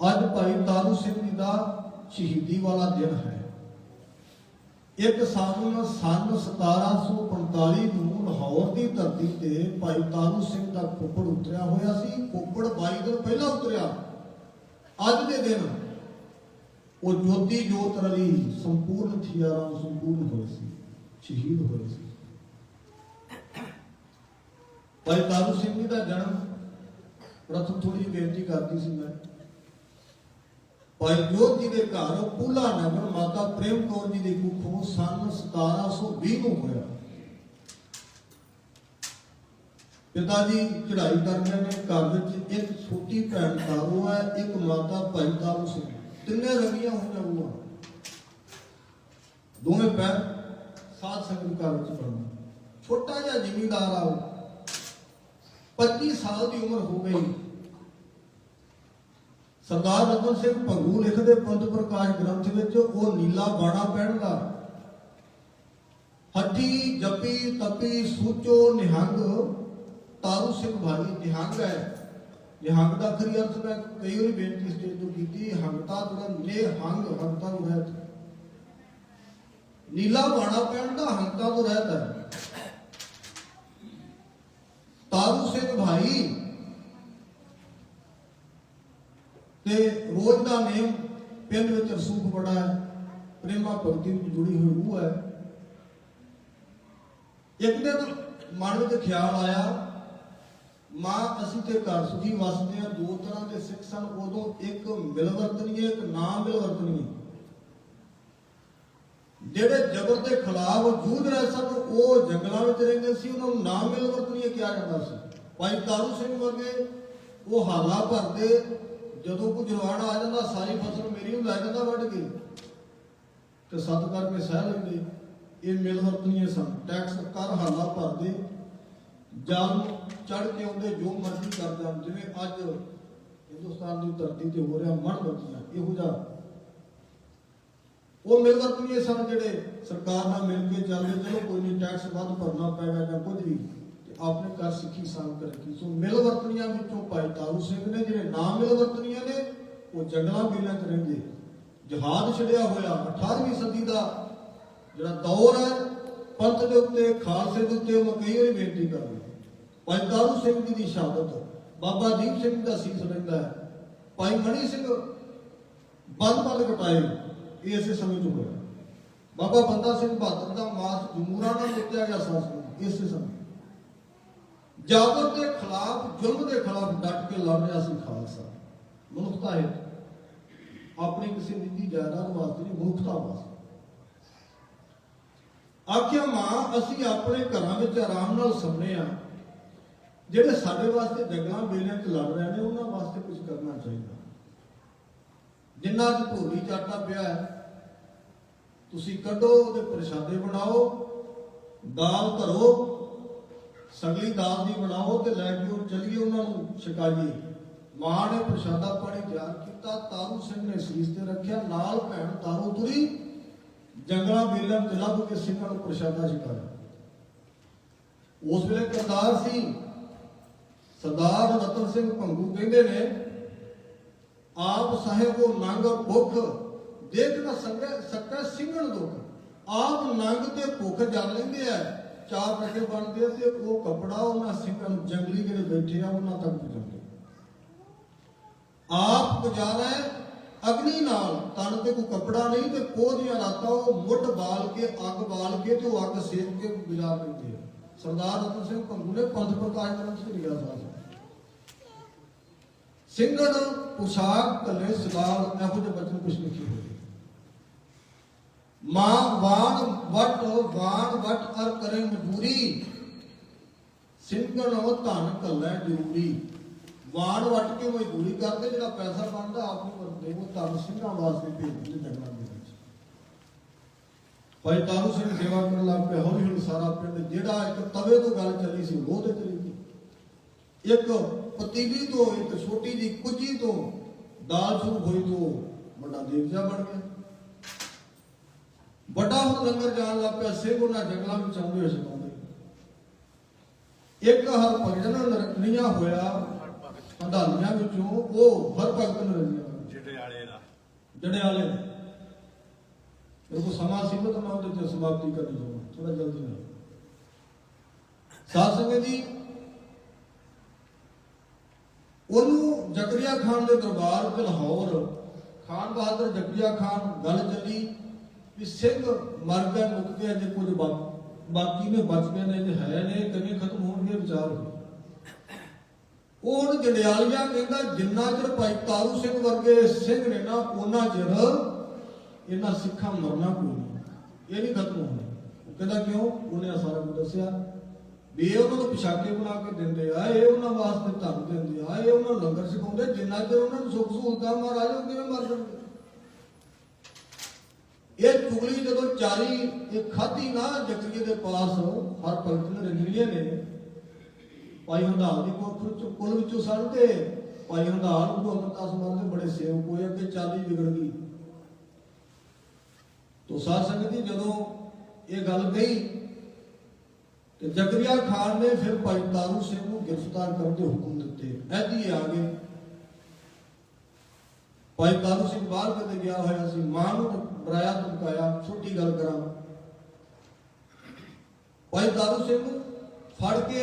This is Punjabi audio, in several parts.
ਅੱਜ ਭਾਈ ਤਾਰੂ ਸਿੰਘ ਜੀ ਦਾ ਸ਼ਹੀਦੀ ਵਾਲਾ ਦਿਨ ਹੈ। ਇੱਕ ਸਾਲ ਸਨ 1745 ਨੂੰ ਲਾਹੌਰ ਦੀ ਧਰਤੀ ਤੇ ਭਾਈ ਤਾਰੂ ਸਿੰਘ ਦਾ ਕੁੱਪੜ ਉਤਰਿਆ ਹੋਇਆ ਸੀ। ਕੁੱਪੜ 22 ਦਿਨ ਪਹਿਲਾਂ ਉਤਰਿਆ। ਅੱਜ ਦੇ ਦਿਨ ਉਹ ਜੋਤੀ ਜੋਤ ਰਲੀ ਸੰਪੂਰਨ ਥਿਆਰਾਂ ਸੰਪੂਰਨ ਹੋਏ ਸੀ, ਸ਼ਹੀਦ ਹੋਏ ਸੀ। ਭਾਈ ਤਾਰੂ ਸਿੰਘ ਜੀ ਦਾ ਜਨਮ, ਪ੍ਰਥਮ ਥੋੜੀ ਜਿਹੀ ਬੇਨਤੀ ਕਰਦੀ ਸੀ ਮੈਂ। ਭਾਈ ਜੋਤ ਜੀ ਦੇ ਘਰ, ਪੂਲਾ ਨਗਰ, ਮਾਤਾ ਪ੍ਰੇਮ ਕੌਰ ਜੀ ਦੇ ਕੁੱਖੋਂ ਸਨ 1720 ਨੂੰ ਹੋਇਆ। ਪਿਤਾ ਜੀ ਚੜ੍ਹਾਈ ਕਰਦੇ ਨੇ, ਘਰ ਵਿੱਚ ਇੱਕ ਛੋਟੀ ਭੈਣ ਤਾਰੂ ਹੈ, ਇੱਕ ਮਾਤਾ ਭਾਈ ਤਾਰੂ ਸਿੰਘ ਤਿੰਨੇ ਰੰਗੀਆਂ ਹੋਈਆਂ ਉਹ ਦੋਵੇਂ ਭੈਣ ਸਾਧ ਸੰਗਤ ਘਰ ਵਿੱਚ ਪੜ੍ਹਦੇ ਛੋਟਾ ਜਿਹਾ ਜ਼ਿਮੀਂਦਾਰ ਆ ਉਹ। 25 ਸਾਲ ਦੀ ਉਮਰ ਹੋ ਗਈ। ਸਰਦਾਰ ਰਤਨ ਸਿੰਘ ਭੰਗੂ ਲਿਖਦੇ ਪੰਥ ਪ੍ਰਕਾਸ਼ ਗ੍ਰੰਥ ਵਿੱਚ ਉਹ ਨੀਲਾ ਬਾਣਾ ਪਹਿਨਦਾ। ਹੱਟੀ ਜੱਪੀ, ਤਪੀ, ਸੂਚੋ, ਨਿਹੰਗ, ਤਾਰੂ ਸਿੰਘ ਭਾਈ ਨਿਹੰਗ ਹੈ। ਨਿਹੰਗ ਦਾ ਅਖਰੀ ਅਰਥ ਮੈਂ ਕਈ ਵਾਰੀ ਬੇਨਤੀ ਸਟੇਜ ਤੋਂ ਕੀਤੀ, ਹੰਗਤਾ ਜਿਹੜਾ ਨਿਹੰਗ, ਹੰਗਤਾ ਨੂੰ ਰਹਿਤ। ਨੀਲਾ ਬਾਣਾ ਪਹਿਨਦਾ, ਹੰਗਤਾ ਤੋਂ ਰਹਿਤ ਹੈ। ਤਾਰੂ ਸਿੰਘ ਭਾਈ ਤੇ ਰੋਜ਼ ਦਾ ਨੇਮ ਪਿੰਡ ਵਿੱਚ ਰਸੂਖ ਬੜਾ ਹੈ, ਪ੍ਰੇਮਾ ਭਗਤੀ ਵਿੱਚ ਜੁੜੀ ਹੋਈ ਰੂਹ ਹੈ। ਇੱਕ ਦਿਨ ਮਨ ਵਿੱਚ ਖਿਆਲ ਆਇਆ, ਮਾਂ, ਅਸੀਂ ਤੇ ਘਰ ਸੁਖੀ ਵਸਦੇ ਆ ਦੋ ਤਰ੍ਹਾਂ ਦੇ ਸਿੱਖ ਸਨ, ਉਦੋਂ ਇੱਕ ਮਿਲਵਰਤਨੀਏ ਇੱਕ ਨਾਮ ਮਿਲਵਰਤਨੀਏ ਜਿਹੜੇ ਜ਼ਬਰ ਦੇ ਖਿਲਾਫ ਜੂਝ ਰਹੇ ਸਨ, ਉਹ ਜੰਗਲਾਂ ਵਿੱਚ ਰਹਿੰਦੇ ਸੀ, ਉਹਨਾਂ ਨੂੰ ਨਾ ਮਿਲਵਰਤਨੀਏ ਕਿਹਾ ਜਾਂਦਾ ਸੀ। ਭਾਈ ਤਾਰੂ ਸਿੰਘ ਵਰਗੇ ਉਹ ਹਾਲਾ ਭਰਦੇ ਜਦੋਂ ਕੋਈ ਜਵਾਨ ਆ ਜਾਂਦਾ, ਸਾਰੀ ਫਸਲ ਮੇਰੀ ਨੂੰ ਲੈ ਵੱਢ ਕੇ। ਤੇ ਸੱਤ ਕਰਕੇ ਸਹਿ ਲੈਂਦੇ। ਇਹ ਮਿਲ ਵਰਤਨੀਏ ਸਨ। ਟੈਕਸ ਕਰ ਹਾਲਾ ਭਰਦੇ। ਜਲ ਚੜ ਕੇ ਆਉਂਦੇ, ਜੋ ਮਰਜ਼ੀ ਕਰ ਜਾਣ। ਜਿਵੇਂ ਅੱਜ ਹਿੰਦੁਸਤਾਨ ਦੀ ਧਰਤੀ ਤੇ ਹੋ ਰਿਹਾ ਮਨ ਵਰਤੀਆਂ। ਇਹੋ ਜਿਹਾ। ਉਹ ਮਿਲ ਵਰਤਨੀਏ ਸਨ ਜਿਹੜੇ ਸਰਕਾਰ ਨਾਲ ਮਿਲ ਕੇ ਚੱਲਦੇ। ਚਲੋ ਕੋਈ ਨਹੀਂ ਟੈਕਸ ਵੱਧ ਭਰਨਾ ਪੈਗਾ ਜਾਂ ਕੁਝ ਵੀ। ਆਪਣੇ ਘਰ ਸਿੱਖੀ ਸਾਂਭ ਕੇ ਸੋ ਮਿਲ ਵਰਤਨੀਆਂ ਵਿੱਚੋਂ ਭਾਈ ਤਾਰੂ ਸਿੰਘ ਨੇ, ਜਿਹੜੇ ਨਾਮ ਮਿਲ ਵਰਤਨੀਆਂ ਨੇ, ਉਹ ਜੰਗਲਾਂ ਬੀਲਾਂ 'ਚ ਰਹਿੰਦੇ ਜਹਾਜ਼ ਛੜਿਆ ਹੋਇਆ 18ਵੀਂ ਸਦੀ ਦਾ ਜਿਹੜਾ ਦੌਰ ਹੈ, ਪੰਥ ਦੇ ਉੱਤੇ, ਖਾਲਸੇ ਦੇ ਉੱਤੇ, ਉਹ ਕਈ ਵਾਰੀ ਬੇਨਤੀ ਕਰਦੇ ਭਾਈ ਤਾਰੂ ਸਿੰਘ ਜੀ ਦੀ ਸ਼ਹਾਦਤ, ਬਾਬਾ ਦੀਪ ਸਿੰਘ ਦਾ ਸੀਸ ਰਹਿੰਦਾ ਹੈ। ਭਾਈ ਮਣੀ ਸਿੰਘ ਬੰਦ ਬੰਦ ਕਟਾਏ, ਇਹ ਇਸੇ ਸਮੇਂ 'ਚ ਹੋਇਆ। ਬਾਬਾ ਬੰਦਾ ਸਿੰਘ ਬਹਾਦਰ ਦਾ ਮਾਸ ਜਮੂਰਾ ਨਾਲ ਲੁੱਟਿਆ ਗਿਆ ਸਾਸ ਇਸੇ ਸਮੇਂ। ਜਾਬਰ ਦੇ ਖਿਲਾਫ, ਜ਼ੁਲਮ ਦੇ ਖਿਲਾਫ ਡਟ ਕੇ ਲੜ ਰਿਹਾ ਸੀ ਖਾਲਸਾ। ਮਨੁੱਖਤਾ ਹੈ ਆਪਣੀ ਕਿਸੇ ਨਿੱਜੀ ਜਾਇਦਾਦ ਵਾਸਤੇ ਨਹੀਂ, ਮਨੁੱਖਤਾ ਵਾਸਤੇ। ਆਖਿਆ, ਮਾਂ, ਅਸੀਂ ਆਪਣੇ ਘਰਾਂ ਵਿੱਚ ਆਰਾਮ ਨਾਲ ਸੌਂਦੇ ਆ ਜਿਹੜੇ ਸਾਡੇ ਵਾਸਤੇ ਜੰਗਲਾਂ ਮੇਲਿਆਂ 'ਚ ਲੜ ਰਹੇ ਨੇ, ਉਹਨਾਂ ਵਾਸਤੇ ਕੁਝ ਕਰਨਾ ਚਾਹੀਦਾ। ਜਿੰਨਾ ਦੀ ਭੋਲੀ ਚਾਟਾ ਪਿਆ ਹੈ, ਤੁਸੀਂ ਕੱਢੋ, ਉਹਦੇ ਪ੍ਰਸ਼ਾਦੇ ਬਣਾਓ, ਦਾਲ ਧਰੋ ਸਗਲੀ ਦਾਲ ਦੀ ਬਣਾਓ ਤੇ ਲੈ ਕੇ ਉਹ ਚਲੀਏ ਉਹਨਾਂ ਨੂੰ ਛਕਾਈਏ। ਮਾਂ ਨੇ ਪ੍ਰਸ਼ਾਦਾ ਪਾਣੀ ਤਿਆਰ ਕੀਤਾ, ਤਾਰੂ ਸਿੰਘ ਨੇ ਸੀਸ ਤੇ ਰੱਖਿਆ, ਨਾਲ ਭੈਣ ਤਾਰੂ ਤੁਰੀ। ਜੰਗਲਾਂ, ਬੇਲਾਂ ਤੇ ਲੱਭ ਕੇ ਸਿੰਘਾਂ ਨੂੰ ਪ੍ਰਸ਼ਾਦਾ ਛਕਾਇਆ। ਉਸ ਵੇਲੇ ਕਰਤਾਰ ਸੀ ਸਰਦਾਰ ਰਤਨ ਸਿੰਘ ਭੰਗੂ ਕਹਿੰਦੇ ਨੇ, ਆਪ ਸਾਹਿਬ ਉਹ ਨੰਗ ਭੁੱਖ, ਦੇਖ ਨਾ ਸੰਗੇ ਸਕੈ ਸਿੰਘਣ ਦੁੱਖ। ਆਪ ਨੰਗ ਤੇ ਭੁੱਖ ਜਲ ਲੈਂਦੇ ਆ। ਚਾਰ ਰਕੇ ਬਣਦੇ ਤੇ ਉਹ ਕਪੜਾ ਉਹਨਾਂ ਸਿੰਘਾਂ ਜੰਗਲੀ ਜਿਹੜੇ ਬੈਠੇ ਆ, ਉਹਨਾਂ ਤੱਕ ਪਹੁੰਚਾਉਂਦੇ। ਆਪ ਗੁਜ਼ਾਰਾ ਅਗਨੀ ਨਾਲ, ਤਨ ਤੇ ਕੋਈ ਕਪੜਾ ਨਹੀਂ ਤੇ ਪੋਹ ਦੀਆਂ ਰਾਤਾਂ ਉਹ ਮੁੱਢ ਬਾਲ ਕੇ, ਅੱਗ ਬਾਲ ਕੇ ਤੇ ਉਹ ਅੱਗ ਸੇਕ ਕੇ ਗੁਜ਼ਾਰ ਲੈਂਦੇ ਆ। ਸਰਦਾਰ ਰਤਨ ਸਿੰਘ ਭੰਗੂ ਨੇ ਪੰਥ ਪ੍ਰਕਾਸ਼ ਕਰਨ ਚ ਲਿਆ ਸਾਸ ਸਿੰਘਣ ਪੁਸ਼ਾਕ ਕੱਲੇ ਸਵਾਲ ਇਹੋ ਜਿਹੇ ਬਚਨ ਕੁਛ ਲਿਖੇ ਹੋਏ ਮਾਂ ਵਾਣ ਵਟ ਵਾਣ ਵਟ ਅਰ ਕਰੇ ਮਜਬੂਰੀ ਸਿੰਘਣ ਉਹ ਧਨ ਕੱਲੇ ਜ਼ਰੂਰੀ। ਵਾਣ ਵਟ ਕੇ ਮਜ਼ਦੂਰੀ ਕਰਦੇ ਜਿਹੜਾ ਪੈਸਾ ਬਣਦਾ, ਆਪ ਨੂੰ ਵਰਤੇ ਉਹ ਧਨ ਸਿੰਘਾਂ ਵਾਸਤੇ ਭੇਜਦੇ ਜੰਗਲਾਂ ਦੇ ਵਿੱਚ। ਭਾਈ ਤਾਰੂ ਸਿੰਘ ਸੇਵਾ ਕਰਨ ਲੱਗ ਪਿਆ, ਹੌਲੀ ਹੌਲੀ ਸਾਰਾ ਪਿੰਡ, ਜਿਹੜਾ ਇੱਕ ਤਵੇ ਤੋਂ ਗੱਲ ਚੱਲੀ ਸੀ ਉਹ ਤੇ ਚਲੀ ਗਈ ਇੱਕ ਪਤੀਲੀ ਤੋਂ, ਇੱਕ ਛੋਟੀ ਜੀ ਕੁੱਜੀ ਤੋਂ, ਦਾਲ ਸ਼ੁਰੂ ਹੋਈ ਤੋਂ ਵੱਡਾ ਦੇਵਜਾ ਬਣ ਗਿਆ। ਵੱਡਾ ਹੁਣ ਲੰਗਰ ਜਾਣ ਲੱਗ ਪਿਆ ਸਿੰਘ ਉਹਨਾਂ ਜੰਗਲਾਂ ਵਿੱਚ ਆਉਂਦੇ ਹੋਏ ਸਿਖਾਉਂਦੇ ਇੱਕ ਹਰ ਭਜਨ ਨਰਕਨੀਆਂ ਹੋਇਆ ਹੰਡਾਲੀਆਂ ਵਿੱਚੋਂ ਉਹ ਹਰ ਭਗਤ ਨਰਕਨੀਆਂ ਜੰਡਿਆਲੇ ਦਾ। ਜੜਿਆਲੇ ਮੇਰੇ ਕੋਲ ਸਮਾਂ ਸੀਮਤ ਮੈਂ ਉਹਦੇ ਤੇ ਸਮਾਪਤੀ ਕਰਨੀ ਚਾਹੁੰਦਾ ਥੋੜਾ ਜਲਦੀ ਨਾਲ। ਸਾਧ ਸੰਗਤ ਜੀ ਉਹਨੂੰ ਜ਼ਕਰੀਆ ਖਾਨ ਦੇ ਦਰਬਾਰ ਵਿੱਚ ਲਾਹੌਰ ਖਾਨ ਬਹਾਦਰ ਜ਼ਕਰੀਆ ਖਾਨ ਗੱਲ ਚੱਲੀ। ਵੀ ਸਿੰਘ ਮਰ ਗਏ ਜੇ ਕੁਝ ਬਾਕੀ ਨੇ ਬਚ ਗਏ ਨੇ ਜੇ ਹੈ ਨੇ ਕਿਵੇਂ ਖਤਮ ਹੋਣਗੇ ਵਿਚਾਰ ਉਹ ਹੁਣ ਜੰਡਿਆਲੀਆ ਕਹਿੰਦਾ, ਜਿੰਨਾ ਚਿਰ ਭਾਈ ਤਾਰੂ ਸਿੰਘ ਵਰਗੇ ਸਿੰਘ ਨੇ ਨਾ ਉਹਨਾਂ ਚਿਰ ਇਹਨਾਂ ਸਿੱਖਾਂ ਮਰਨਾ ਕੋਈ ਨਹੀਂ। ਇਹ ਨਹੀਂ ਖਤਮ ਹੋਣਾ। ਕਹਿੰਦਾ, ਕਿਉਂ? ਉਹਨੇ ਸਾਰਾ ਕੁਝ ਦੱਸਿਆ। ਵੀ ਇਹ ਉਹਨਾਂ ਨੂੰ ਪਿਛਾਕੇ ਬਣਾ ਕੇ ਦਿੰਦੇ ਆ, ਇਹ ਉਹਨਾਂ ਵਾਸਤੇ ਧਨ ਦਿੰਦੇ ਆ, ਇਹ ਉਹਨਾਂ ਨੂੰ ਲੰਗਰ ਸਿਖਾਉਂਦੇ ਜਿੰਨਾ ਚਿਰ ਉਹਨਾਂ ਨੂੰ ਸੁੱਖ ਸਹੂਲਤਾਂ ਮਹਾਰਾਜ ਉਹ ਕਿਵੇਂ ਮਰ ਜਾਣਗੇ? ਇਹ ਚੁਗਲੀ ਜਦੋਂ ਚਾਰੀ ਇਹ ਖਾਧੀ ਨਾ ਜਕਰੀਏ ਦੇ ਪਾਸ ਹਰ ਭਗਤ ਨੇ ਰੰਗੀਏ ਨੇ। ਭਾਈ ਹੰਦਾਲ ਦੀ ਕੋਠ ਚ ਕੁਲ ਵਿੱਚੋਂ ਸੜਦੇ ਭਾਈ ਹੰਦਾਲ ਨੂੰ ਅਮਰਦਾਸ ਮਾਨ ਦੇ ਬੜੇ ਸੇਵਕ ਹੋਏ ਅੱਗੇ ਚਾਲੀ ਵਿਗੜ ਗਈ। ਤੋ ਸਾਧ ਸੰਗਤ ਜੀ, ਜਦੋਂ ਇਹ ਗੱਲ ਕਹੀ, ਤੇ ਜ਼ਕਰੀਆ ਖਾਨ ਨੇ, ਫਿਰ ਭਾਈ ਤਾਰੂ ਸਿੰਘ ਨੂੰ ਗ੍ਰਿਫਤਾਰ ਕਰਨ ਦੇ ਹੁਕਮ ਦਿੱਤੇ। ਐਦੀ ਆ ਗਏ ਭਾਈ ਤਾਰੂ ਸਿੰਘ ਬਾਹਰ ਕਦੇ ਗਿਆ ਹੋਇਆ ਸੀ, ਮਾਂ ਨੂੰ ਡਰਾਇਆ ਧਮਕਾਇਆ, ਛੋਟੀ ਗੱਲ ਕਰਾਂ। ਭਾਈ ਤਾਰੂ ਸਿੰਘ ਫੜ ਕੇ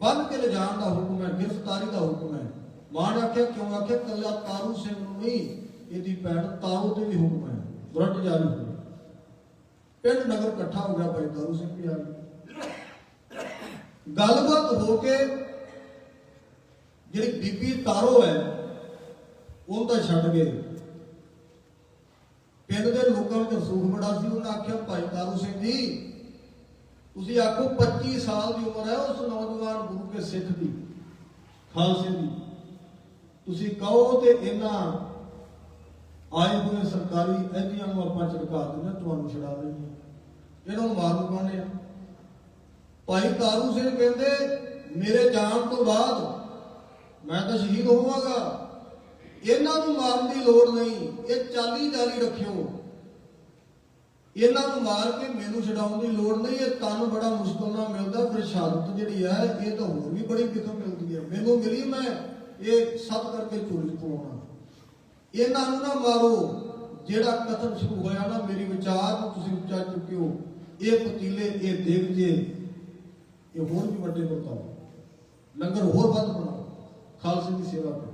ਬੰਨ ਕੇ ਲਿਜਾਣ ਦਾ ਹੁਕਮ ਹੈ, ਗ੍ਰਿਫਤਾਰੀ ਦਾ ਹੁਕਮ ਹੈ। ਮਾਂ ਨੇ ਆਖਿਆ, ਕਿਉਂ ਆਖਿਆ? ਕੱਲਾ ਤਾਰੂ ਸਿੰਘ ਨੂੰ ਨਹੀਂ, ਇਹਦੀ ਭੈਣ ਤਾਰੂ ਤੇ ਵੀ ਹੁਕਮ ਹੈ ਬੁਰਟ ਜਾਰੀ ਹੋਈ ਪਿੰਡ ਨਗਰ ਇਕੱਠਾ ਹੋ ਗਿਆ ਭਾਈ ਤਾਰੂ ਸਿੰਘ ਵੀ ਆ ਗਏ ਗੱਲਬਾਤ ਹੋ ਕੇ ਜਿਹੜੀ ਬੀਬੀ ਤਾਰੋ ਹੈ ਉਹ ਤਾਂ ਛੱਡ ਗਏ। ਪਿੰਡ ਦੇ ਲੋਕਾਂ ਵਿੱਚ ਰਸੂਖ ਬੜਾ ਸੀ ਉਹਨਾਂ ਆਖਿਆ ਭਾਈ ਤਾਰੂ ਸਿੰਘ ਜੀ ਤੁਸੀਂ ਆਖੋ 25 ਸਾਲ ਦੀ ਉਮਰ ਹੈ ਉਸ ਨੌਜਵਾਨ ਗੁਰੂ ਕੇ ਸਿੱਖ ਦੀ ਖਾਲਸੇ ਦੀ। ਤੁਸੀਂ ਕਹੋ ਤੇ ਇਹਨਾਂ ਆਏ ਹੋਏ ਸਰਕਾਰੀ ਅਹੁਦਿਆਂ ਨੂੰ ਆਪਾਂ ਝਟਕਾ ਦਿੰਦੇ ਹਾਂ, ਤੁਹਾਨੂੰ ਛਡਾ ਦਿੰਦੇ ਹਾਂ। ਇਹਨਾਂ ਨੂੰ ਮਾਰਨ ਪਾਉਂਦੇ ਆ? ਭਾਈ ਤਾਰੂ ਸਿੰਘ ਕਹਿੰਦੇ ਮੇਰੇ ਜਾਣ ਤੋਂ ਬਾਅਦ ਮੈਂ ਤਾਂ ਸ਼ਹੀਦ ਹੋਵਾਂਗਾ। ਇਹਨਾਂ ਨੂੰ ਮਾਰਨ ਦੀ ਲੋੜ ਨਹੀਂ, ਇਹ ਚਾਲੀ ਜਾਰੀ ਰੱਖਿਓ। ਇਹਨਾਂ ਨੂੰ ਮਾਰ ਕੇ ਮੈਨੂੰ ਛਡਾਉਣ ਦੀ ਲੋੜ ਨਹੀਂ, ਇਹ ਤਨ ਬੜਾ ਮੁਸ਼ਕਲ ਨਾਲ ਮਿਲਦਾ, ਫਿਰ ਸ਼ਹਾਦਤ ਜਿਹੜੀ ਹੈ, ਇਹ ਤਾਂ ਹੋਰ ਵੀ ਬੜੀ ਕਿਸਮ ਮਿਲਦੀ ਹੈ। ਮੈਨੂੰ ਮਿਲੀ ਮੈਂ, ਇਹ ਸੱਤ ਕਰਕੇ ਚੋਰੀ ਚ ਇਹਨਾਂ ਨੂੰ ਨਾ ਮਾਰੋ, ਜਿਹੜਾ ਕਥਨ ਸ਼ੁਰੂ ਹੋਇਆ ਨਾ, ਮੇਰੀ ਵਿਚਾਰ ਨੂੰ ਤੁਸੀਂ ਉੱਚਾ ਚੁੱਕਿਓ। ਇਹ ਪਤੀਲੇ, ਇਹ ਦੇਵ ਜੇ, ਇਹ ਹੋਰ ਵੀ ਵੱਡੇ ਵਰਤਾਓ ਲੰਗਰ ਹੋਰ ਵੱਧ ਬਣਾਓ, ਖਾਲਸੇ ਦੀ ਸੇਵਾ ਕਰੋ।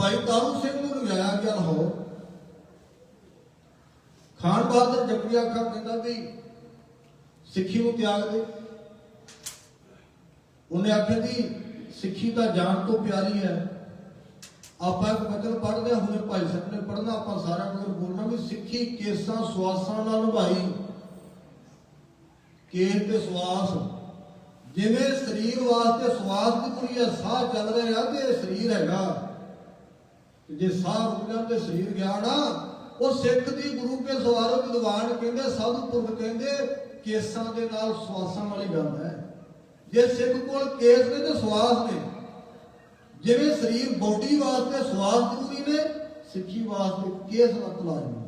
ਭਾਈ ਤਾਰੂ ਸਿੰਘ ਨੂੰ ਲਿਆਇਆ ਗਿਆ ਲਾਹੌਰ। ਖਾਨ ਬਹਾਦਰ ਜਕਰੀਆ ਖਾਨ ਕਹਿੰਦਾ ਵੀ ਸਿੱਖੀ ਨੂੰ ਤਿਆਗ ਦੇ। ਉਹਨੇ ਆਖਿਆ ਜੀ ਸਿੱਖੀ ਤਾਂ ਜਾਨ ਤੋਂ ਪਿਆਰੀ ਹੈ। ਆਪਾਂ ਇੱਕ ਵਚਨ ਪੜ੍ਹਦੇ ਹਾਂ, ਹੁਣੇ ਭਾਈ ਸਾਹਿਬ ਨੇ ਪੜ੍ਹਨਾ ਆਪਾਂ ਸਾਰਿਆਂ ਨੂੰ ਬੋਲਣਾ ਵੀ ਸਿੱਖੀ ਕੇਸਾਂ ਸਵਾਸਾਂ ਨਾਲ ਨਿਭਾਈ। ਕੇਸ ਤੇ ਸਵਾਸ। ਜਿਵੇਂ ਸਰੀਰ ਵਾਸਤੇ ਸਵਾਸ ਦੀ ਪੂਰੀ ਹੈ ਸਾਹ ਚੱਲ ਰਿਹਾ ਤੇ ਸਰੀਰ ਹੈਗਾ ਤੇ ਜੇ ਸਾਹ ਰੁਕ ਜਾਣ ਤੇ ਸਰੀਰ ਗਿਆ ਨਾ, ਉਹ ਸਿੱਖ ਦੀ ਗੁਰੂ ਕੇ ਸਵਾਰੋ ਵਿਦਵਾਨ ਕਹਿੰਦੇ ਸਾਧੂ ਪੁਰਖ ਕਹਿੰਦੇ, ਕੇਸਾਂ ਦੇ ਨਾਲ ਸਵਾਸਾਂ ਵਾਲੀ ਗੱਲ ਹੈ। ਜੇ ਸਿੱਖ ਕੋਲ ਕੇਸ ਨੇ ਤੇ ਸਵਾਸ ਨੇ। ਜਿਵੇਂ ਸਰੀਰ ਬੋਡੀ ਵਾਸਤੇ ਸਵਾਸ ਜ਼ਰੂਰੀ ਨੇ, ਸਿੱਖੀ ਵਾਸਤੇ ਕੇਸ ਰੱਤ ਲਾਜ਼ਮੀ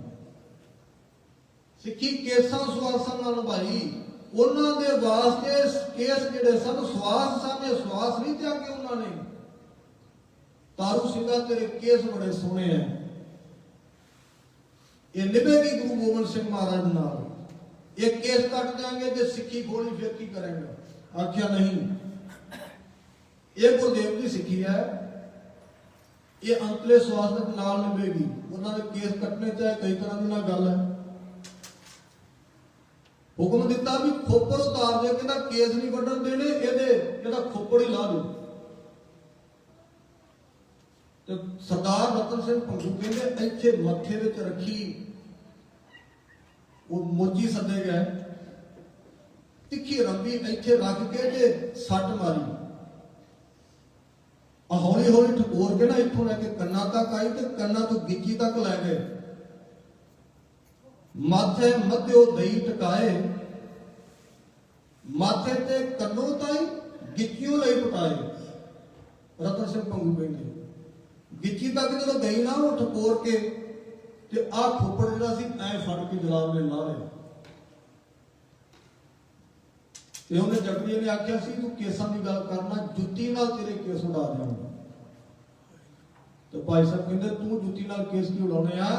ਸਿੱਖੀ ਕੇਸਾਂ ਸਵਾਸਾਂ ਨਾਲ ਭਾਈ ਉਹਨਾਂ ਦੇ ਵਾਸਤੇ ਕੇਸ ਜਿਹੜੇ ਸਨ, ਸਵਾਸ ਸਨ ਇਹ ਸਵਾਸ ਨਹੀਂ ਤਿਆਗੇ ਉਹਨਾਂ ਨੇ। ਤਾਰੂ ਸਿੰਘਾ ਤੇਰੇ ਕੇਸ ਬੜੇ ਸੋਹਣੇ ਐ ਇਹ ਨਿਭੇਗੀ ਗੁਰੂ ਗੋਬਿੰਦ ਸਿੰਘ ਮਹਾਰਾਜ ਨਾਲ। ਇਹ ਕੇਸ ਕੱਟ ਜਾਾਂਗੇ ਜੇ ਸਿੱਖੀ ਖੋਲੀ ਫਿਰ ਕੀ ਕਰਾਂਗੇ? ਆਖਿਆ ਨਹੀਂ। ਇਹ ਗੁਰਦੇਵ ਦੀ ਸਿੱਖੀ ਹੈ। ਇਹ ਅੰਤਲੇ ਸਵਾਸ ਨਾਲ ਨਿਭੇਗੀ। ਉਹਨਾਂ ਦੇ ਕੇਸ ਕੱਟਣੇ ਚਾਹੇ ਕਈ ਤਰ੍ਹਾਂ ਦੀ ਨਾਲ ਗੱਲ ਹੈ। ਹੁਕਮ ਦਿੱਤਾ ਵੀ ਖੋਪੜ ਉਤਾਰ ਦੇ, ਕਹਿੰਦਾ ਕੇਸ ਨਹੀਂ ਵੱਢਣ ਦੇਣੇ, ਇਹਦੇ ਇਹਦਾ ਖੋਪੜ ਹੀ ਲਾ ਦਿਓ। ਤੇ ਸਰਦਾਰ ਰਤਨ ਸਿੰਘ ਭੰਗੂ ਕਹਿੰਦੇ, ਇੱਥੇ ਮੱਥੇ ਵਿੱਚ ਰੱਖੀ, ਉਹ ਮੋਜੀ ਸੱਦੇ ਗਏ। ਤਿੱਖੀ ਰੰਬੀ ਇੱਥੇ ਰੱਖ ਕੇ ਤੇ ਸੱਟ ਮਾਰੀ। ਆ ਹੌਲੀ ਹੌਲੀ ਠਕੋਰ ਕੇ ਨਾ ਇੱਥੋਂ ਲੈ ਕੇ ਕੰਨਾਂ ਤੱਕ ਆਈ ਤੇ ਕੰਨਾਂ ਤੋਂ ਗਿੱਚੀ ਤੱਕ ਲੈ ਗਏ। ਮਾਥੇ ਮੱਧਿਓ ਦਈ ਟਕਾਏ। ਮਾਥੇ ਤੇ ਕੰਨੋਂ ਤਾਈ ਗਿੱਚਿਓ ਲਈ ਪਟਾਏ। ਰਤਨ ਸਿੰਘ ਭੰਗੂ ਕਹਿੰਦੇ ਗਿੱਚੀ ਤੱਕ ਜਦੋਂ ਗਈ ਨਾ ਉਹ ਠਕੋਰ ਕੇ ਤੇ ਆਹ ਖੋਪੜ ਜਿਹੜਾ ਸੀ, ਐ ਫੜ ਕੇ ਜਲਾਬ ਨੇ ਲਾ ਲਿਆ ਤੇ ਉਹਨੇ ਜਗਰੀ ਨੇ ਆਖਿਆ ਸੀ, ਤੂੰ ਕੇਸਾਂ ਦੀ ਗੱਲ ਕਰਨਾ ਜੁੱਤੀ ਨਾਲ ਤੇਰੇ ਕੇਸ ਉਡਾ ਦਿਆਂਗਾ ਤੇ ਭਾਈ ਸਾਹਿਬ ਕਹਿੰਦੇ, ਤੂੰ ਜੁੱਤੀ ਨਾਲ ਕੇਸ ਕਿਉਂ ਲਾਉਣੇ ਆ?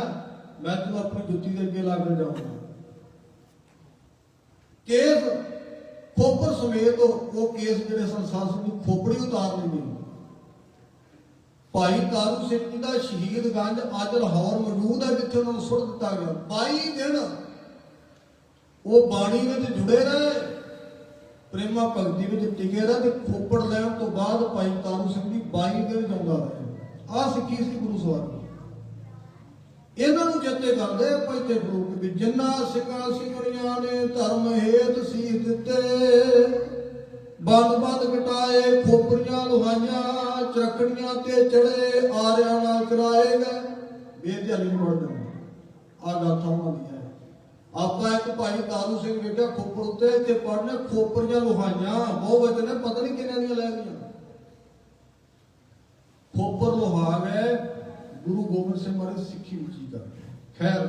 ਮੈਂ ਤੈਨੂੰ ਆਪਣੀ ਜੁੱਤੀ ਦੇ ਅੱਗੇ ਲਾ ਕੇ ਜਾਊਂਗਾ। ਕੇਸ ਖੋਪਰ ਸਮੇਤ ਉਹ ਕੇਸ ਜਿਹੜੇ ਸੰਸਾਰ ਨੂੰ ਖੋਪੜੀ ਉਤਾਰ ਲੈਂਦੇ ਨੇ ਭਾਈ ਤਾਰੂ ਸਿੰਘ ਜੀ ਦਾ ਸ਼ਹੀਦਗੰਜ ਅੱਜ ਲਾਹੌਰ ਮੌਜੂਦ ਹੈ, ਜਿੱਥੇ ਉਹਨਾਂ ਨੂੰ ਸੁੱਟ ਦਿੱਤਾ ਗਿਆ। 22 ਦਿਨ ਉਹ ਬਾਣੀ ਵਿੱਚ ਜੁੜੇ ਰਹੇ, ਪ੍ਰੇਮਾ ਭਗਤੀ ਵਿੱਚ ਟਿਕੇ ਰਹੇ ਤੇ ਖੋਪੜ ਲੈਣ ਤੋਂ ਬਾਅਦ ਭਾਈ ਤਾਰੂ ਸਿੰਘ ਜੀ 22 ਦਿਨ ਜਾਂਦਾ ਰਹੇ। ਆ ਸਿੱਖੀ ਸੀ ਗੁਰੂ ਸਾਹਿਬ ਇਹਨਾਂ ਨੂੰ ਚੇਤੇ ਕਰਦੇ ਆਪਾਂ ਇੱਥੇ ਗੁਰੂ ਕਿ ਜਿੰਨਾ ਸਿੱਖਾਂ ਸਿੰਘਣੀਆਂ ਨੇ, ਧਰਮ ਹੇਤ ਸੀ ਦਿੱਤੇ। ਬੰਦ ਬੰਦ ਕਟਾਏ ਖੋਪਰੀਆਂ ਲੁਹਾਈਆਂ, ਚੱਕੜੀਆਂ ਤੇ ਚੜੇ, ਆਰਿਆਂ ਨਾਲ ਚਰਾਏ ਗਏ। ਬੇਧਿਆਲੀ ਨੂੰ ਪੜ੍ਹ ਦਿੰਦੇ ਆ ਗਾਥਾ ਉਹਨਾਂ ਹੈ ਆਪਾਂ ਇੱਕ ਭਾਈ ਤਾਰੂ ਸਿੰਘ ਵੇਖਿਆ ਖੋਪਰ ਉੱਤੇ, ਇੱਥੇ ਪੜ੍ਹਨੇ ਖੋਪਰੀਆਂ ਲੁਹਾਈਆਂ। ਬਹੁਤ ਵਚਨ ਪਤਾ ਨਹੀਂ ਕਿੰਨਾਂ ਦੀਆਂ ਲੈ ਗਈਆਂ। ਖੋਪਰ ਲੁਹਾ ਗਏ, ਗੁਰੂ ਗੋਬਿੰਦ ਸਿੰਘ ਮਹਾਰਾਜ ਸਿੱਖੀ ਉੱਚੀ ਕਰ ਖੈਰ,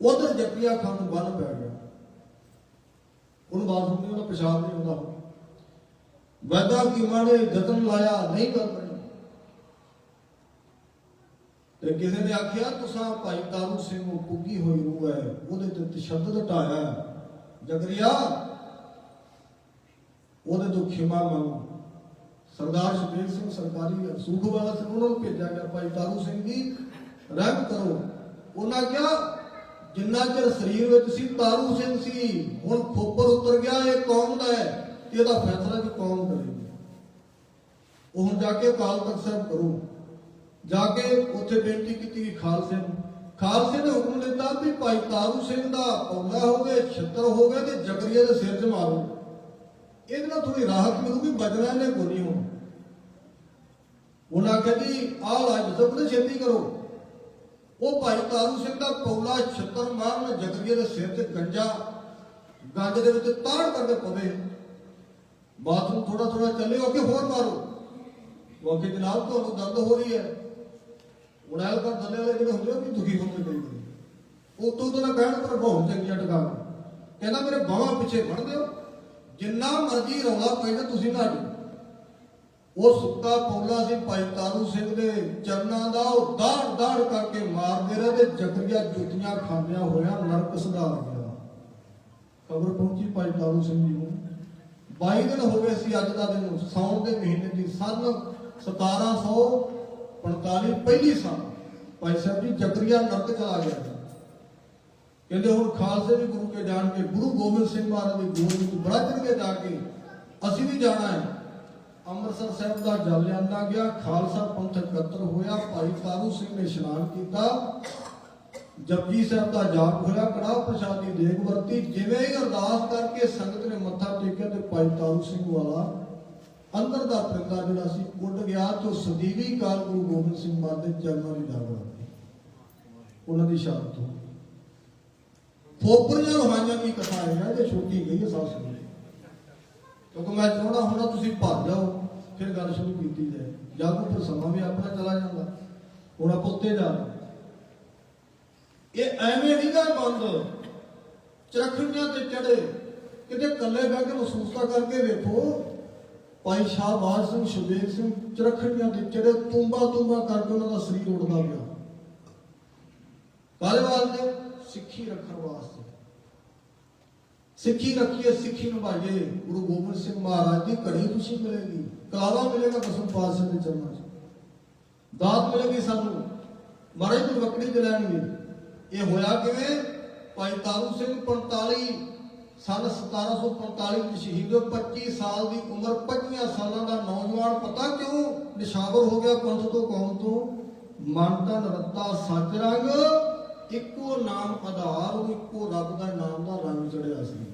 ਉਧਰ ਜੱਪੀਆ ਖਾਨ ਨੂੰ ਬੰਨ ਪੈ ਗਿਆ। ਉਹਨੂੰ ਬਾਤ ਸੁਣਨੀ ਉਹਦਾ ਪਿਸ਼ਾਬ ਨਹੀਂ ਹੁੰਦਾ। ਵੈਦਾ ਕੀ ਮਾੜੇ ਯਤਨ ਲਾਇਆ, ਨਹੀਂ ਕਰ ਪਈ ਤੇ ਕਿਸੇ ਨੇ ਆਖਿਆ, ਤੁਸਾਂ ਭਾਈ ਤਾਰੂ ਸਿੰਘ ਨੂੰ ਪੁੱਗੀ ਹੋਈ ਰੂਹ ਹੈ, ਉਹਦੇ ਤੇ ਤਸ਼ੱਦਦ ਢਾਇਆ ਜਗਰੀਆ, ਉਹਦੇ ਤੋਂ ਖਿਮਾ ਮੰਗ। ਸਰਦਾਰ ਸ਼ਬੀਰ ਸਿੰਘ ਸਰਕਾਰੀ ਸੂਖ ਵਾਲਾ ਸਿੰਘ ਉਹਨਾਂ ਨੂੰ ਭੇਜਿਆ ਗਿਆ, ਭਾਈ ਤਾਰੂ ਸਿੰਘ ਜੀ, ਰਹਿਮ ਕਰੋ। ਉਹਨਾਂ ਕਿਹਾ, ਜਿੰਨਾ ਚਿਰ ਸਰੀਰ ਵਿੱਚ ਸੀ, ਤਾਰੂ ਸਿੰਘ ਸੀ, ਹੁਣ ਖੋਪਰ ਉਤਰ ਗਿਆ, ਇਹ ਕੌਮ ਦਾ ਹੈ। ਇਹਦਾ ਫੈਸਲਾ ਵੀ ਕੌਮ ਕਰੇਗੀ। ਉਹ ਜਾ ਕੇ ਅਕਾਲ ਤਖਤ ਸਾਹਿਬ ਕਰੋ ਜਾ ਕੇ ਉੱਥੇ ਬੇਨਤੀ ਕੀਤੀ ਕਿ ਖਾਲਸੇ ਨੂੰ, ਖਾਲਸੇ ਨੇ ਹੁਕਮ ਦਿੱਤਾ ਵੀ ਭਾਈ ਤਾਰੂ ਸਿੰਘ ਦਾ ਪੌਂਦਾ ਹੋਵੇ, ਛੱਤਰ ਹੋਵੇ ਤੇ ਜਗਰੀਏ ਦੇ ਸਿਰ 'ਚ ਮਾਰੋ। ਇਹਦੇ ਨਾਲ ਥੋੜੀ ਰਾਹਤ ਮਿਲੂਗੀ, ਬਚਣਾ ਇਹਨੇ ਕੋਈ ਨਹੀਂ ਉਹਨਾਂ ਆਖਿਆ ਆਹ ਲਾਜ ਸਭ ਨੇ ਛੇਤੀ ਕਰੋ। ਉਹ ਭਾਈ ਤਾਰੂ ਸਿੰਘ ਦਾ ਪੌਲਾ ਛੱਤਰ ਮਾਰਨ ਜਗਰੀਏ ਦੇ ਸਿਰ ਤੇ ਗੰਜਾ, ਗੰਜ ਦੇ ਵਿੱਚ ਤਾੜ ਕਰਕੇ ਪਵੇ। ਬਾਥਰੂਮ ਥੋੜਾ ਥੋੜਾ ਚੱਲੇ ਹੋ ਕੇ ਹੋਰ ਮਾਰੋ। ਉਹ ਕਿ ਜਨਾਬ ਤੁਹਾਨੂੰ ਦਰਦ ਹੋ ਰਹੀ ਹੈ। ਹੁਣ ਐਲ ਕਰ ਥੱਲੇ ਵਾਲੇ ਜਿਹੜੇ ਹੁੰਦੇ ਵੀ ਦੁਖੀ ਹੁੰਦੇ ਕਈ ਵਾਰੀ ਉਹ ਤੋਂ ਨਾ ਕਹਿਣ ਪਰ ਬਹੁਤ ਚੰਗੀਆਂ ਟਿਕਾ ਕਹਿੰਦਾ ਮੇਰੇ ਬਾਹਾਂ ਪਿੱਛੇ ਫੜ ਦਿਓ। ਜਿੰਨਾ ਮਰਜ਼ੀ ਰੌਲਾ ਪੈਣਾ ਤੁਸੀਂ ਨਾ ਜੀ ਉਹ ਸੁੱਕਾ ਪੌਲਾ ਸੀ ਭਾਈ ਤਾਰੂ ਸਿੰਘ ਦੇ ਚਰਨਾਂ ਦਾ, ਉਹ ਦਾੜ ਦਾੜ ਕਰਕੇ ਮਾਰਦੇ ਰਹੇ ਤੇ ਜਗਰੀਆ ਜੁੱਤੀਆਂ ਖਾਂਦਿਆਂ ਹੋਇਆ ਨਰਕ ਸੁਧਾਰ ਗਿਆ। ਖਬਰ ਪਹੁੰਚੀ ਭਾਈ ਤਾਰੂ ਸਿੰਘ ਜੀ ਨੂੰ। 22 ਦਿਨ ਹੋ ਗਏ ਸੀ ਅੱਜ ਦਾ ਦਿਨ ਸੌਣ ਦੇ ਮਹੀਨੇ ਦੀ ਸਨ 1745 ਪਹਿਲੀ ਸਾਲ। ਭਾਈ ਸਾਹਿਬ ਜੀ ਜਗਰੀਆ ਨਰਕ ਚਲਾ ਗਿਆ ਕਹਿੰਦੇ ਹੁਣ ਖਾਲਸੇ ਵੀ ਗੁਰੂ ਕੇ ਜਾਣ ਕੇ ਗੁਰੂ ਗੋਬਿੰਦ ਸਿੰਘ ਮਹਾਰਾਜ ਦੀ ਗੋਦ ਵਿੱਚ ਬਰਾਦਰ ਕੇ ਜਾ ਕੇ ਅਸੀਂ ਵੀ ਜਾਣਾ ਹੈ। ਅੰਮ੍ਰਿਤਸਰ ਸਾਹਿਬ ਦਾ ਜਲ ਲਿਆਂਦਾ ਗਿਆ, ਖਾਲਸਾ ਪੰਥ ਇਕੱਤਰ ਹੋਇਆ, ਭਾਈ ਤਾਰੂ ਸਿੰਘ ਨੇ ਇਸ਼ਨਾਨ ਕੀਤਾ। ਜਪਜੀ ਸਾਹਿਬ ਦਾ ਜਾਪ ਹੋਇਆ ਕੜਾਹ ਪ੍ਰਸ਼ਾਦੀ ਦੇਗ ਵਰਤੀ, ਜਿਵੇਂ ਹੀ ਅਰਦਾਸ ਕਰਕੇ ਸੰਗਤ ਨੇ ਮੱਥਾ ਟੇਕਿਆ ਤੇ ਭਾਈ ਤਾਰੂ ਸਿੰਘ ਵਾਲਾ ਅੰਦਰ ਦਾ ਪਰਿੰਦਾ ਜਿਹੜਾ ਸੀ, ਉੱਡ ਗਿਆ ਤੇ ਸਦੀਵੀ ਕਾਲ ਗੁਰੂ ਗੋਬਿੰਦ ਸਿੰਘ ਮਹਾਰਾਜ ਦੇ ਚਰਨਾਂ ਦੀ ਦਾਗ ਲੱਗੀ ਉਹਨਾਂ ਦੀ ਸ਼ਹਾਦਤ ਹੋ ਫੋਪਰੀਆਂ ਰੋਹਾਈਆਂ ਦੀ ਕਥਾ ਹੈ, ਜੇ ਛੋਟੀ ਗਈ ਹੈ ਸਾਧ ਸੁਣੋ ਕਿਉਂਕਿ ਮੈਂ ਚਾਹੁੰਦਾ ਹੁੰਦਾ ਤੁਸੀਂ ਭੱਜ ਜਾਓ, ਫਿਰ ਗੱਲ ਸ਼ੁਰੂ ਕੀਤੀ ਜਾਏ। ਜਾਂ ਫਿਰ ਸਮਾਂ ਵੀ ਆਪਣਾ ਚਲਾ ਜਾਂਦਾ। ਹੁਣ ਆਪਾਂ ਉੱਤੇ ਜਾ ਇਹ ਐਵੇਂ ਨਹੀਂ ਗਾ ਬੰਦ। ਚਰਖੜੀਆਂ ਤੇ ਚੜੇ। ਕਿਤੇ ਕੱਲੇ ਬਹਿ ਕੇ ਮਹਿਸੂਸ ਕਰਕੇ ਵੇਖੋ। ਭਾਈ ਸ਼ਾਹਬਾਜ਼ ਸਿੰਘ, ਸ਼ੁਬੇਰ ਸਿੰਘ, ਚਰਖੜੀਆਂ ਤੇ ਚੜੇ, ਤੁੰਬਾ ਤੁੰਬਾ ਕਰਕੇ ਉਹਨਾਂ ਦਾ ਸਰੀਰ ਉੱਡਦਾ ਪਿਆ। ਕਾਲੇ ਵਾਸਤੇ ਸਿੱਖੀ ਰੱਖਣ ਵਾਸਤੇ। ਸਿੱਖੀ ਰੱਖੀਏ, ਸਿੱਖੀ ਨਿਭਾਈਏ। ਗੁਰੂ ਗੋਬਿੰਦ ਸਿੰਘ ਮਹਾਰਾਜ ਦੀ ਘੜੀ ਖੁਸ਼ੀ ਮਿਲੇਗੀ। ਕਾਲਾ ਮਿਲੇਗਾ ਦਸਮ ਪਾਤਸ਼ਾਹ ਦੇ ਚਰਨਾਂ 'ਚ। ਦਾਤ ਮਿਲੇਗੀ ਸਾਨੂੰ। ਮਹਾਰਾਜ ਨੂੰ ਵਕੜੀ ਦਿਲਾਣਗੇ ਇਹ ਹੋਇਆ ਕਿਵੇਂ? ਭਾਈ ਤਾਰੂ ਸਿੰਘ 45 ਸਾਲ 1745 ਵਿੱਚ ਸ਼ਹੀਦ ਹੋਏ 25 ਸਾਲ ਦੀ ਉਮਰ 25 ਸਾਲਾਂ ਦਾ ਨੌਜਵਾਨ। ਪਤਾ ਕਿਉਂ? ਨਿਸ਼ਾਵਰ ਹੋ ਗਿਆ ਪੰਥ ਤੋਂ, ਕੌਮ ਤੋਂ। ਮਨ ਤਨ ਰੱਤਾ ਸੱਚ ਰੰਗ, ਇੱਕੋ ਨਾਮ ਆਧਾਰ, ਇੱਕੋ ਰੱਬ ਦਾ ਨਾਮ ਦਾ ਰੰਗ ਚੜਿਆ ਸੀ।